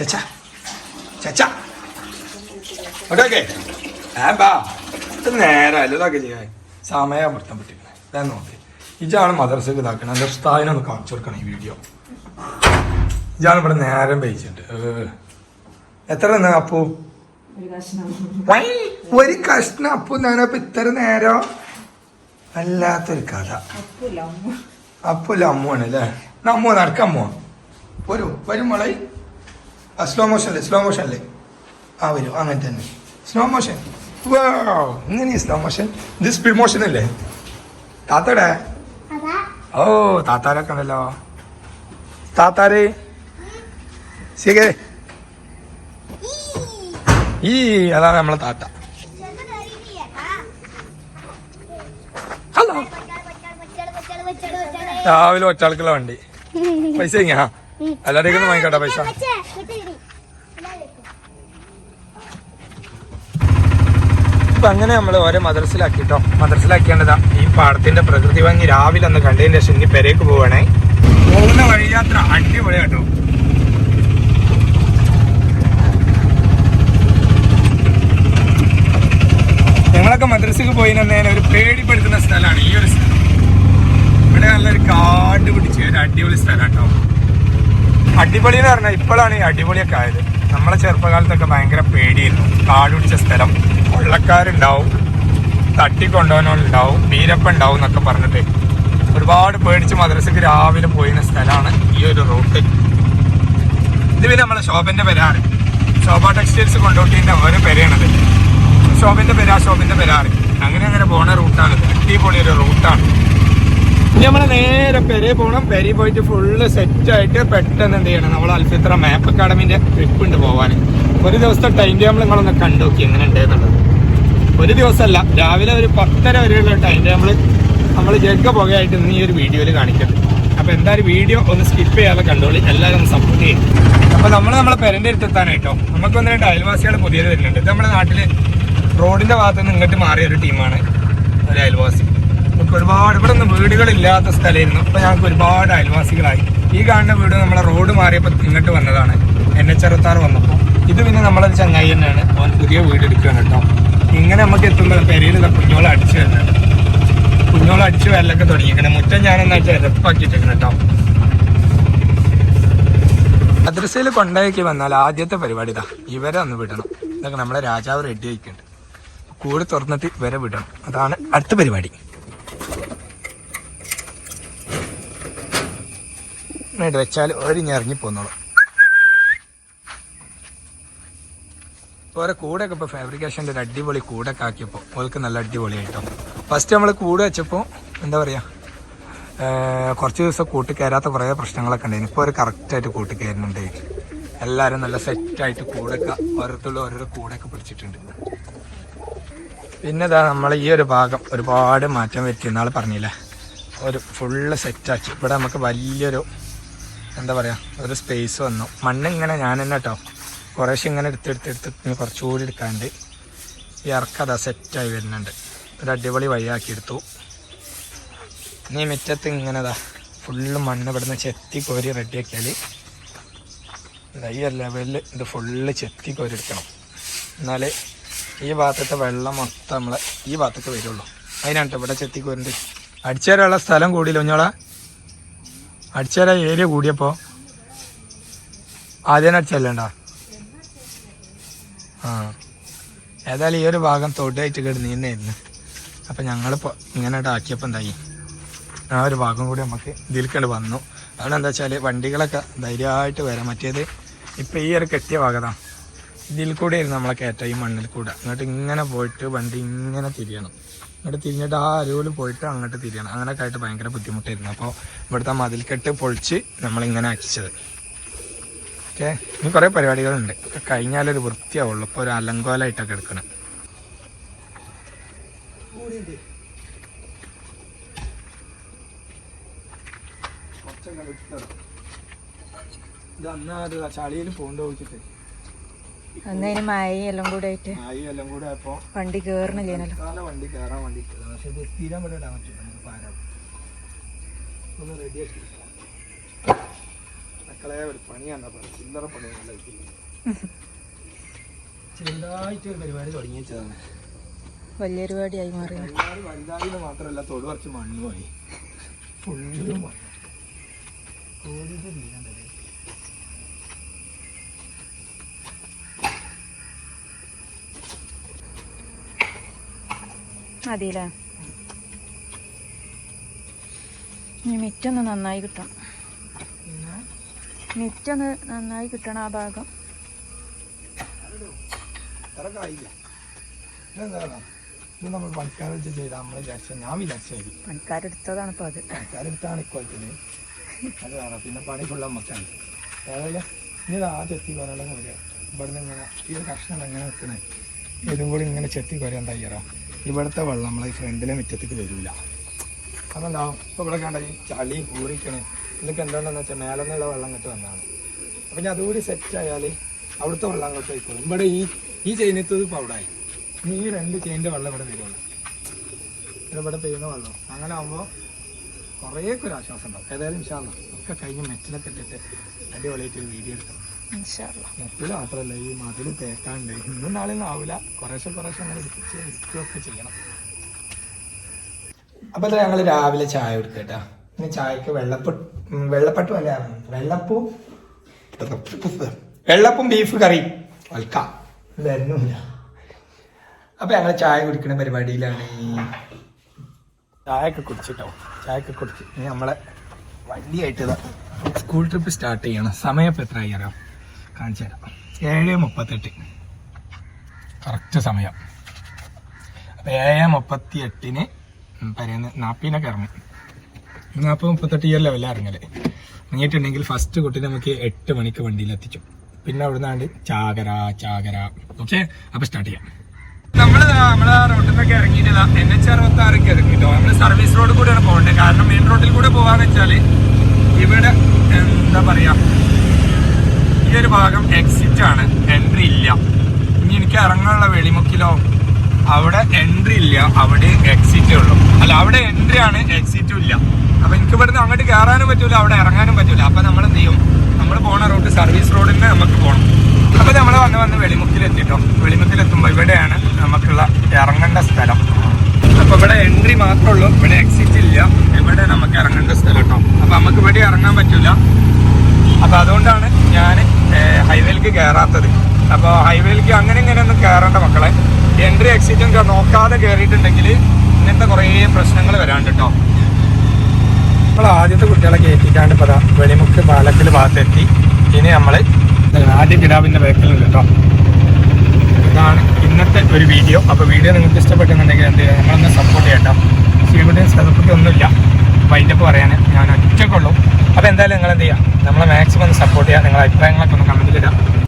ചച്ച ചച്ച okay ഏ ബാ ഇത് നേരമല്ലോ ഇതൊക്കെ ചെയ്യാൻ. സമയം അമർത്താൻ പറ്റില്ല ഞാൻ നോക്കി. ഇജാണ് മദർസക്ക് ഇതാക്കണം. എന്റെ ഉസ്താദിനൊന്ന് കാണിച്ചു കൊടുക്കണം ഈ വീഡിയോ. ഇജാണ് ഇവിടെ നേരം പേയിച്ചിട്ട് എത്ര നേരം അപ്പു? ഒരു കഷ്ണം. ഒരു അപ്പു. ഞാനപ്പോ ഇത്ര നേരം വല്ലാത്തൊരു കഥ. അപ്പില്ല അമ്മ. അപ്പല്ല അമ്മുവാണ് അല്ലേ? അമ്മു നടക്ക അമ്മു വരൂ വരും മോളെ. ആ സ്ലോ മോഷനല്ലേ സ്ലോ മോഷനല്ലേ ആ വരും അങ്ങനെ തന്നെ. സ്ലോ മോഷൻ ഇങ്ങനെ സ്ലോ മോഷൻ ഇത് സ്പീഡ് മോഷൻ അല്ലേ താത്തടെ? ഓ താത്താരൊക്കെ ഉണ്ടല്ലോ. താത്താരെ? ശരിക്കേ ഈ അതാണ് നമ്മളെ താത്ത. ഹലോ രാവിലെ ഒറ്റാൾക്കുള്ള വണ്ടി. പൈസ എങ്ങാ എല്ലാവരേക്കും വാങ്ങിക്കട്ടെ പൈസ. ഇപ്പൊ അങ്ങനെ നമ്മൾ ഓരോ മദ്രസിലാക്കിട്ടോ. മദ്രസിലാക്കിയാണ്ടതാ ഈ പാടത്തിന്റെ പ്രകൃതി ഭംഗി രാവിലെ ഒന്ന് കണ്ടതിന് ശേഷം ഇനി പെരേക്ക് പോവാണേ. പോകുന്ന വഴിയാത്ര അടിപൊളി കേട്ടോ ഞങ്ങളൊക്കെ മദ്രസക്ക് പോയി തന്നെ ഒരു പേടിപ്പെടുത്തുന്ന സ്ഥലമാണ്. ഈ ഒരു സ്ഥലം. ഇവിടെ നല്ലൊരു കാട് പിടിച്ച് ഒരു അടിപൊളി സ്ഥലം കേട്ടോ അടിപൊളി എന്ന് പറഞ്ഞാൽ ഇപ്പോഴാണ് ഈ അടിപൊളിയൊക്കെ ആയത്. നമ്മളെ ചെറുപ്പകാലത്തൊക്കെ ഭയങ്കര പേടിയായിരുന്നു. കാട് പിടിച്ച സ്ഥലം. കൊള്ളക്കാരുണ്ടാവും തട്ടിക്കൊണ്ടുപോകാനുണ്ടാവും വീരപ്പ ഉണ്ടാവും എന്നൊക്കെ പറഞ്ഞിട്ട് ഒരുപാട് പേടിച്ച് മദ്രസക്ക് രാവിലെ പോയിരുന്ന സ്ഥലമാണ് ഈ ഒരു റൂട്ട് ഇത് പിന്നെ നമ്മളെ ശോഭന്റെ പെരാറ്. ശോഭ ടെക്സ്റ്റൈൽസ് കൊണ്ടോട്ടിന്റെ ഒരു പെരയാണത്. ശോഭന്റെ പെരാ ശോഭന്റെ പെരാറ്. അങ്ങനെ അങ്ങനെ പോണ റൂട്ടാണ് അടിപൊളി ഒരു റൂട്ടാണ് ഇനി നമ്മൾ നേരെ പെരേ പോകണം പെരേ പോയിട്ട് ഫുള്ള് സെറ്റ് ആയിട്ട് പെട്ടെന്ന് എന്ത് ചെയ്യണം? നമ്മൾ അൽഫിത്ര മാപ്പ് അക്കാഡമിന്റെ ട്രിപ്പ് ഉണ്ട് പോവാൻ ഒരു ദിവസത്തെ ടൈം ടേബിൾ നിങ്ങളൊന്ന് കണ്ടു നോക്കി എങ്ങനെ ഉണ്ട് എന്നുള്ളത്. ഒരു ദിവസമല്ല. രാവിലെ ഒരു പത്തര വരെയുള്ള ടൈം നമ്മൾ നമ്മൾ ജഗ്ഗ പുകയായിട്ട് ഇന്ന് ഈ ഒരു വീഡിയോയിൽ കാണിക്കരുത് അപ്പോൾ എന്തായാലും വീഡിയോ ഒന്ന് സ്കിപ്പ് ചെയ്യാതെ കണ്ടോളി. എല്ലാവരും ഒന്ന് സപ്പോർട്ട് ചെയ്യും. അപ്പോൾ നമ്മൾ നമ്മളെ പെരന്റെ അടുത്തെത്താണ് നമുക്ക് ഒന്ന് രണ്ട് അയൽവാസികൾ പുതിയത് വരുന്നുണ്ട്. ഇത് നമ്മുടെ നാട്ടിൽ റോഡിന്റെ ഭാഗത്ത് നിന്ന് ഇങ്ങോട്ട് മാറിയ ഒരു ടീമാണ് ഒരു അയൽവാസി. നമുക്ക് ഒരുപാട് ഇവിടെ ഒന്നും വീടുകളില്ലാത്ത സ്ഥലമായിരുന്നു. അപ്പോൾ ഞങ്ങൾക്ക് ഒരുപാട് അയൽവാസികളായി. ഈ കാണുന്ന വീട് നമ്മളെ റോഡ് മാറിയപ്പോൾ ഇങ്ങോട്ട് വന്നതാണ്. എൻ എച്ച് അറുപത്താറ് വന്നപ്പോൾ ഇത് പിന്നെ നമ്മളൊരു ചങ്ങായി തന്നെയാണ്. അവൻ പുതിയ വീട് എടുക്കുകയാണ് കേട്ടോ ഇങ്ങനെ നമുക്ക് എത്തുമ്പോൾ പെരയിൽ കുഞ്ഞോളം അടിച്ചു വരുന്നത് കുഞ്ഞോളം അടിച്ചു വരലൊക്കെ തുടങ്ങിയിരിക്കണം. മുറ്റം ഞാനെന്നാ ചെറുപ്പാക്കിയിട്ടേക്കണം കേട്ടോ മദ്രസയിൽ കൊണ്ടാക്കി വന്നാൽ ആദ്യത്തെ പരിപാടി ഇതാ. ഇവരെ ഒന്ന് വിടണം. ഇതൊക്കെ നമ്മളെ രാജാവ് റെഡി ആയിക്കുന്നുണ്ട് കൂടെ തുറന്നിട്ട് ഇവരെ വിടണം. അതാണ് അടുത്ത പരിപാടി. വെച്ചാൽ ഒരു ഇറങ്ങി പോന്നോളും ഓരോ കൂടൊക്കെ ഇപ്പോൾ ഫാബ്രിക്കേഷന്റെ ഒരു അടിപൊളി കൂടൊക്കെ ആക്കിയപ്പോൾ ഓൾക്ക് നല്ല അടിപൊളിയായിട്ടോ ഫസ്റ്റ് നമ്മൾ കൂട് വെച്ചപ്പോൾ എന്താ പറയുക കുറച്ച് ദിവസം കൂട്ടി കയറാത്ത കുറേ പ്രശ്നങ്ങളൊക്കെ ഉണ്ടായിരുന്നു. ഇപ്പോൾ ഒരു കറക്റ്റായിട്ട് കൂട്ടി കയറുന്നുണ്ട് എല്ലാവരും നല്ല സെറ്റായിട്ട് കൂടൊക്കെ ഓരോരുത്തരും ഓരോരോ കൂടൊക്കെ പിടിച്ചിട്ടുണ്ട്. പിന്നെ ഇതാ നമ്മൾ ഈ ഒരു ഭാഗം ഒരുപാട് മാറ്റം വരുത്തി എന്നാൾ പറഞ്ഞില്ലേ? ഒരു ഫുള്ള് സെറ്റാക്കി ഇവിടെ നമുക്ക് വലിയൊരു എന്താ പറയുക ഒരു സ്പേസ് വന്നു. മണ്ണിങ്ങനെ ഞാൻ തന്നെ കേട്ടോ കുറേശ്ശെ ഇങ്ങനെ എടുത്തെടുത്തെടുത്ത് ഇനി കുറച്ചുകൂടി എടുക്കാണ്ട് ഈ ഇറക്കഥ സെറ്റായി വരുന്നുണ്ട്. ഒരു അടിപൊളി വഴിയാക്കി എടുത്തു. ഇനി മുറ്റത്ത് ഇങ്ങനെതാ ഫുള്ള് മണ്ണ് ഇവിടുന്ന് ചെത്തി കോരി റെഡിയാക്കിയാൽ ഈ ലെവലിൽ ഇത് ഫുള്ള് ചെത്തി കോരി എടുക്കണം. എന്നാൽ ഈ ഭാഗത്തെ വെള്ളം മൊത്തം നമ്മളെ ഈ ഭാഗത്തേക്ക് വരുള്ളൂ. അതിനാണ് ഇവിടെ ചെത്തി കോരിണ്ട്. അടിച്ചേരാനുള്ള സ്ഥലം കൂടിയില്ല കുഞ്ഞോളാ? അടിച്ചേരാ ഏരിയ കൂടിയപ്പോൾ ആദ്യം അടിച്ചല്ലേണ്ട ആ. ഏതായാലും ഈ ഒരു ഭാഗം തൊട്ടായിട്ട് കിടന്നിരുന്നായിരുന്നു അപ്പം ഞങ്ങളിപ്പോൾ ഇങ്ങനെ ആക്കിയപ്പോൾ എന്തായി? ആ ഒരു ഭാഗം കൂടി നമുക്ക് ഇതിൽക്കണ്ട് വന്നു. അതുകൊണ്ട് എന്താ വെച്ചാൽ വണ്ടികളൊക്കെ ധൈര്യമായിട്ട് വരാം മറ്റേത് ഇപ്പം ഈ ഒരു കെട്ടിയ ഭാഗത്താണ് ഇതിൽ കൂടെ ആയിരുന്നു നമ്മളെ കയറ്റ ഈ മണ്ണിൽ കൂടെ. അങ്ങോട്ട് ഇങ്ങനെ പോയിട്ട് വണ്ടി ഇങ്ങനെ തിരിയണം. അങ്ങോട്ട് തിരിഞ്ഞിട്ട് ആ അരുവിൽ പോയിട്ട് അങ്ങോട്ട് തിരിയണം. അങ്ങനെയൊക്കെ ആയിട്ട് ഭയങ്കര ബുദ്ധിമുട്ടായിരുന്നു. അപ്പോൾ ഇവിടുത്തെ മതിൽക്കെട്ട് പൊളിച്ച് നമ്മളിങ്ങനെ ആക്കിച്ചത് ഓക്കെ. ഇനി കുറേ പരിപാടികളുണ്ട്. ഒക്കെ കഴിഞ്ഞാലൊരു വൃത്തിയാവുള്ളൂ. ഇപ്പോൾ ഒരു അലങ്കോലായിട്ടൊക്കെ എടുക്കണം. ചളിയിൽ അന്നതിന് മഴയും എല്ലാം കൂടെ ആയിട്ട് മായി എല്ലാം കൂടെ വണ്ടി കേറണില്ലേനല്ലോ തൽക്കാലം വണ്ടി കേറാൻ വേണ്ടി പക്ഷെ ഇത് തീരാൻ വേണ്ടി ഇടാൻ പറ്റില്ല നമുക്ക് പാരാം. ഒന്ന് റെഡിയാക്കി മക്കളെ ഒരു പണിയാണ് പറഞ്ഞത് ചില്ലറ പണിയല്ല ചെറുതായിട്ട് ഒരു പരിപാടി തുടങ്ങി വെച്ചതാണ്. വലിയ പരിപാടിയായി മാറി. പരിപാടി വലുതായത് മാത്രമല്ല തൊഴിൽ കുറച്ച് മണ്ണ്. പോയി ഫുള്ള് മണ്ണ് മതിയില്ലേ? ഇനി മിറ്റൊന്ന് നന്നായി കിട്ടണം. മിറ്റൊന്ന് നന്നായി കിട്ടണം ആ ഭാഗം. നമ്മൾ പണിക്കാരെ വെച്ച് ചെയ്താൽ നമ്മൾ വിചാരിച്ച ഞാൻ വിചാരിച്ചായിരിക്കും പണിക്കാരെടുത്തതാണ് ഇപ്പോൾ അത്. പണിക്കാരെടുത്താണ് ഇക്കൊല്ലത്തിന് അത് വേണം പിന്നെ പണി ഫുള്ള നമുക്കാണ് ഏതായാലും ഇനി ഇത് ആ ചെത്തി കൊരളം പോലെ ഇവിടുന്ന് ഇങ്ങനെ ഈ ഒരു കഷ്ണം എങ്ങനെ വെക്കണേ? ഇതും കൂടി ഇങ്ങനെ ചെത്തി കൊരയാൻ തയ്യാറാ. ഇവിടുത്തെ വെള്ളം നമ്മളെ ഈ ഫ്രണ്ടിലെ മുറ്റത്തേക്ക് വരില്ല അതെന്താവും ഇപ്പോൾ ഇവിടെ കണ്ട ഈ ചളി ഊറിക്കണേ ഇതൊക്കെ എന്താണെന്ന് വെച്ചാൽ മേലെ നിന്നുള്ള വെള്ളം ഇങ്ങോട്ട് വന്നതാണ്. അപ്പം ഞാൻ അതുകൂടി സെറ്റ് ആയാൽ അവിടുത്തെ വെള്ളം അങ്ങോട്ട് പോയിക്കോളും ഇവിടെ ഈ ഈ ചെയിനത്തത് ഇപ്പോൾ അവിടെ ആയി ഇനി ഈ രണ്ട് ചെയിന്റെ വെള്ളം ഇവിടെ വരുള്ളൂ. ഇവിടെ പെയ്യുന്ന വെള്ളം. അങ്ങനെ ആകുമ്പോൾ കുറേയൊക്കെ ഒരു ആശ്വാസം ഉണ്ടാവും. ഏതായാലും ഇൻഷാല്ല ഒക്കെ കഴിഞ്ഞ് മെറ്റിലൊക്കെ ഇട്ടിട്ട് അടിപൊളിയായിട്ട് ഒരു വീഡിയോ എടുക്കണം മെറ്റിൽ മാത്രമല്ല ഈ മതിൽ തേക്കാണ്ട് ഇന്നും നാളെ ഒന്നും ആവില്ല കുറേശ്ശെ കുറേശ്ശെ അങ്ങനെ എടുപ്പിച്ച് എടുക്കുകയൊക്കെ ചെയ്യണം. അപ്പോൾ ഞങ്ങൾ രാവിലെ ചായ കൊടുക്കട്ടാ ഇനി ചായക്ക് വെള്ളപ്പ ഉം, വെള്ളപ്പട്ടും അല്ല വെള്ളപ്പൂ. വെള്ളപ്പും ബീഫ് കറി. വൽക്കാം. അപ്പോൾ ഞങ്ങൾ ചായ കുടിക്കുന്ന പരിപാടിയിലാണ്. ചായയൊക്കെ കുടിച്ചിട്ടോ? ചായയൊക്കെ കുടിച്ച്. ഇനി നമ്മളെ വണ്ടിയായിട്ട് സ്കൂൾ ട്രിപ്പ് സ്റ്റാർട്ട് ചെയ്യണം. സമയം ഇപ്പം എത്ര അറിയാം? കാണിച്ചു തരാം. ഏഴ് മുപ്പത്തെട്ട്. കറക്റ്റ് സമയം. അപ്പോൾ ഏഴ് മുപ്പത്തി എട്ടിന് പരന്ന് നാപ്പീനൊക്കെ ഇറങ്ങും. നാൽപ്പത് മുപ്പത്തെട്ട് ഇയർ ലെവലിൽ ഇറങ്ങൽ. നീട്ടുണ്ടെങ്കിൽ ഫസ്റ്റ് കുട്ടി നമുക്ക് എട്ട് മണിക്ക് വണ്ടിയിൽ എത്തിച്ചു. പിന്നെ അവിടുന്നാണ്ട് ചാകര ചാകര. ഓക്കെ അപ്പൊ സ്റ്റാർട്ട് ചെയ്യാം. നമ്മൾ നമ്മളെ റോഡിൽ നിന്നൊക്കെ ഇറങ്ങിയിട്ടില്ല എൻ എച്ച് അറുപത്തി ആറൊക്കെ ഇറങ്ങിട്ടോ നമ്മൾ സർവീസ് റോഡ് കൂടെയാണ് പോകേണ്ടത് കാരണം മെയിൻ റോഡിൽ കൂടെ പോവാന്ന് വെച്ചാൽ ഇവിടെ എന്താ പറയാ ഈ ഒരു ഭാഗം എക്സിറ്റ് ആണ്. എൻട്രി ഇല്ല. ഇനി എനിക്ക് ഇറങ്ങാനുള്ള വെളിമുക്കിലോ അവിടെ എൻട്രി ഇല്ല അവിടെ എക്സിറ്റേ ഉള്ളൂ. അല്ല അവിടെ എൻട്രി ആണ് എക്സിറ്റും ഇല്ല. അപ്പൊ എനിക്ക് ഇവിടുന്ന് അങ്ങോട്ട് കയറാനും പറ്റൂല അവിടെ ഇറങ്ങാനും പറ്റൂല. അപ്പൊ നമ്മൾ എന്ത് ചെയ്യും? നമ്മൾ പോണ റൂട്ട് സർവീസ് റോഡിന് നമുക്ക് പോകണം അപ്പൊ നമ്മൾ വന്ന് വന്ന് വെളിമുക്കിലെത്തിട്ടോ. വെളിമുക്കിലെത്തുമ്പോ ഇവിടെയാണ് നമുക്കുള്ള ഇറങ്ങേണ്ട സ്ഥലം. അപ്പൊ ഇവിടെ എൻട്രി മാത്രമേ ഉള്ളൂ ഇവിടെ എക്സിറ്റ് ഇല്ല. ഇവിടെ നമുക്ക് ഇറങ്ങേണ്ട സ്ഥലം കേട്ടോ അപ്പൊ നമുക്ക് ഇവിടെ ഇറങ്ങാൻ പറ്റൂല. അപ്പൊ അതുകൊണ്ടാണ് ഞാൻ ഹൈവേയിലേക്ക് കയറാത്തത് അപ്പോൾ ഹൈവേയിലേക്ക് അങ്ങനെ ഇങ്ങനെ ഒന്നും കയറേണ്ട മക്കളെ. എൻട്രി എക്സിറ്റും നോക്കാതെ കയറിയിട്ടുണ്ടെങ്കിൽ ഇങ്ങനത്തെ കുറേ പ്രശ്നങ്ങൾ വരാണ്ട് നമ്മൾ ആദ്യത്തെ കുട്ടികളെ കയറ്റിക്കാണ്ട് ഇപ്പോൾ വെളിമുക്ക് പാലത്തിൽ ഭാഗത്തെത്തി. ഇനി നമ്മൾ ആദ്യ കിടാവിന്റെ ബാക്കിലുണ്ട് കേട്ടോ. ഇതാണ് ഇന്നത്തെ ഒരു വീഡിയോ. അപ്പോൾ വീഡിയോ നിങ്ങൾക്ക് ഇഷ്ടപ്പെട്ടെന്നുണ്ടെങ്കിൽ എന്ത് ചെയ്യുക? നമ്മളൊന്ന് സപ്പോർട്ട് ചെയ്യട്ടോ ശ്രീകുട്ടിയും സതപ്പുട്ടി ഒന്നുമില്ല. വൈൻഡപ്പ് പറയാൻ ഞാൻ ഒറ്റക്കുള്ളൂ അപ്പോൾ എന്തായാലും നിങ്ങൾ എന്ത് ചെയ്യുക? നമ്മളെ മാക്സിമം ഒന്ന് സപ്പോർട്ട് ചെയ്യുക. നിങ്ങളുടെ അഭിപ്രായങ്ങളൊക്കെ ഒന്ന് കമന്റിലിടാം